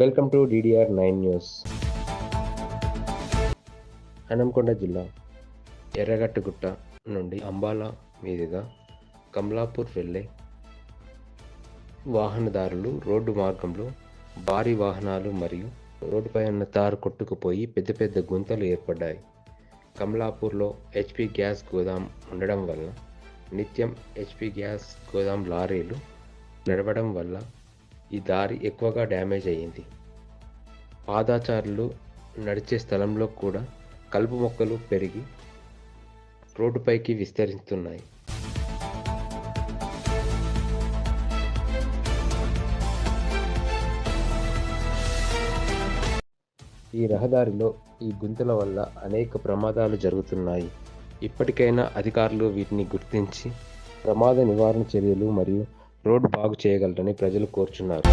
Welcome to DDR nine news. Hanamkonda జిల్లా ఎర్రగట్టుగుట్ట నుండి అంబాల మీదుగా కమలాపూర్ వెళ్ళే వాహనదారులు రోడ్డు మార్గంలో భారీ వాహనాలు మరియు రోడ్డుపై ఉన్న తారు కొట్టుకుపోయి పెద్ద పెద్ద గుంతలు ఏర్పడ్డాయి. కమలాపూర్లో హెచ్పి గ్యాస్ గోదాం ఉండడం వల్ల నిత్యం హెచ్పి గ్యాస్ గోదాం లారీలు నడవడం వల్ల ఈ దారి ఎక్కువగా డ్యామేజ్ అయ్యింది. పాదాచారులు నడిచే స్థలంలో కూడా కలుపు మొక్కలు పెరిగి రోడ్డుపైకి విస్తరిస్తున్నాయి. ఈ రహదారిలో ఈ గుంతల వల్ల అనేక ప్రమాదాలు జరుగుతున్నాయి. ఇప్పటికైనా అధికారులు వీటిని గుర్తించి ప్రమాద నివారణ చర్యలు మరియు రోడ్డు బాగు చేయగలరని ప్రజలు కోరుచున్నారు.